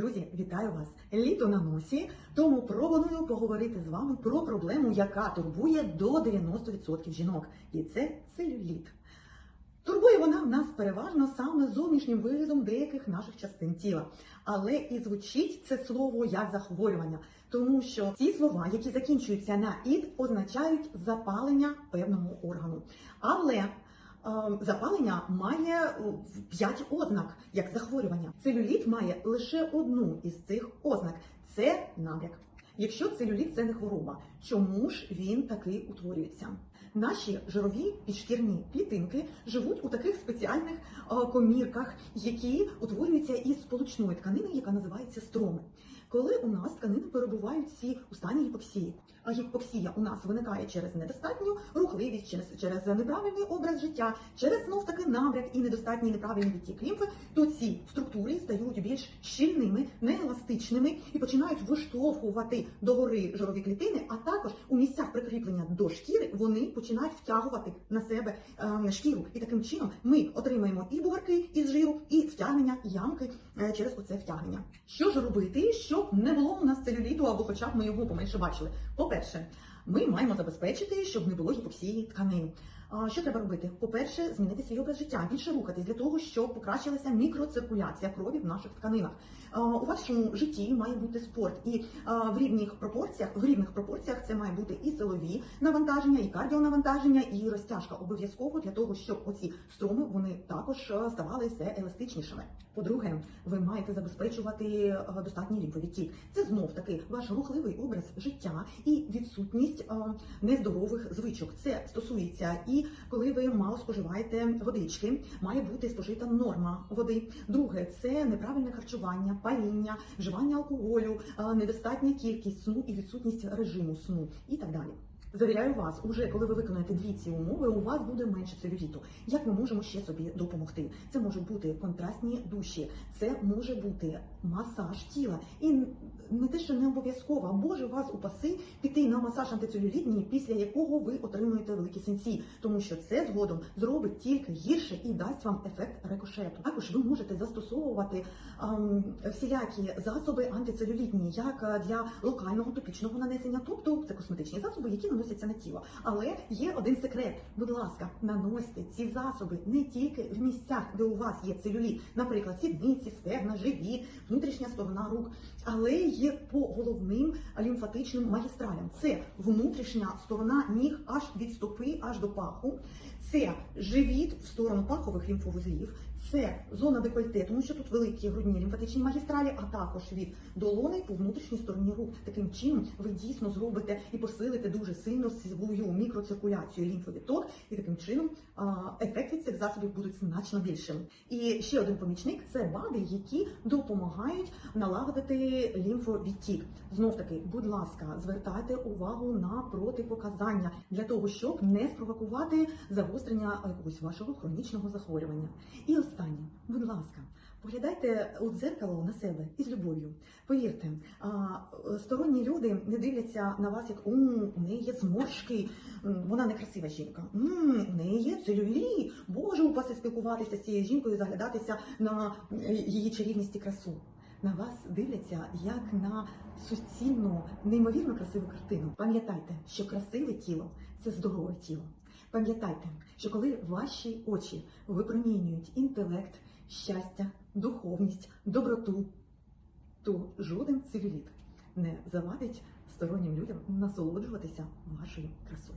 Друзі, вітаю вас! Літо на носі, тому пропоную поговорити з вами про проблему, яка турбує до 90% жінок, і це целюліт. Турбує вона в нас переважно саме зовнішнім виглядом деяких наших частин тіла. Але і звучить це слово як захворювання, тому що ці слова, які закінчуються на ід, означають запалення певного органу. Але запалення має 5 ознак як захворювання. Целюліт має лише одну із цих ознак це набряк. Якщо целюліт це не хвороба, чому ж він такий утворюється? Наші жирові підшкірні клітинки живуть у таких спеціальних е, комірках, які утворюються із сполучної тканини, яка називається строми. Коли у нас тканини перебувають всі у стані гіпоксії, а гіпоксія у нас виникає через недостатню рухливість, через, через неправильний образ життя, через знов таки набряк і недостатній неправильний відтік лімфи, то ці структури стають більш щільними, нееластичними і починають виштовхувати догори жирові клітини, а також у місцях прикріплення до шкіри вони починають втягувати на себе е, шкіру. І таким чином ми отримаємо і бугарки із жиру, і втягнення ямки е, через оце втягнення. Що ж робити, щоб не було у нас целюліту, або хоча б ми його поменше бачили? По-перше, ми маємо забезпечити, щоб не було гіпоксії тканин. Що треба робити? По-перше, змінити свій образ життя, більше рухатись для того, щоб покращилася мікроциркуляція крові в наших тканинах. У вашому житті має бути спорт, і в рівних пропорціях, в рівних пропорціях це має бути і силові навантаження, і кардіонавантаження, і розтяжка обов'язково для того, щоб оці строми вони також ставали все еластичнішими. По-друге, ви маєте забезпечувати достатній лімфовідтік. Це знов таки ваш рухливий образ життя і відсутність нездорових звичок. Це стосується і коли ви мало споживаєте водички, має бути спожита норма води. Друге, це неправильне харчування, паління, вживання алкоголю, недостатня кількість сну і відсутність режиму сну і так далі. Завіряю вас, уже коли ви виконаєте дві ці умови, у вас буде менше целюліту. Як ми можемо ще собі допомогти? Це можуть бути контрастні душі, це може бути масаж тіла. І не те, що не обов'язково, а Боже вас упаси піти на масаж антицелюлітний, після якого ви отримуєте великі сенсі, тому що це згодом зробить тільки гірше і дасть вам ефект рикошету. Також ви можете застосовувати ем, всілякі засоби антицелюлітні, як е, для локального топічного нанесення, тобто це косметичні засоби, які наносяться на тіло. Але є один секрет. Будь ласка, наносьте ці засоби не тільки в місцях, де у вас є целюліт, наприклад, сідниці, стегна, живіт, внутрішня сторона рук, але є по головним лімфатичним магістралям. Це внутрішня сторона ніг аж від стопи, аж до паху. Це живіт в сторону пахових лімфовузлів, це зона декольте, тому що тут великі грудні лімфатичні магістралі, а також від долони по внутрішній стороні рук. Таким чином ви дійсно зробите і посилите дуже сильно свою мікроциркуляцію лімфовідток, і таким чином ефект від цих засобів будуть значно більшим. І ще один помічник це БАДи, які допомагають налагодити лімфовідтік. Знов таки, будь ласка, звертайте увагу на протипоказання для того, щоб не спровокувати загострення якогось вашого хронічного захворювання. І останнє, будь ласка, поглядайте у дзеркало на себе із любов'ю. Повірте, сторонні люди не дивляться на вас як у неї є зморшки, вона некрасива жінка. «М, У неї є целюліт. Боже, упаси спілкуватися з цією жінкою, заглядатися на її чарівність і красу. На вас дивляться як на суцільну, неймовірно красиву картину. Пам'ятайте, що красиве тіло це здорове тіло. Пам'ятайте, що коли ваші очі випромінюють інтелект, щастя, духовність, доброту, то жоден целюліт не завадить стороннім людям насолоджуватися вашою красою.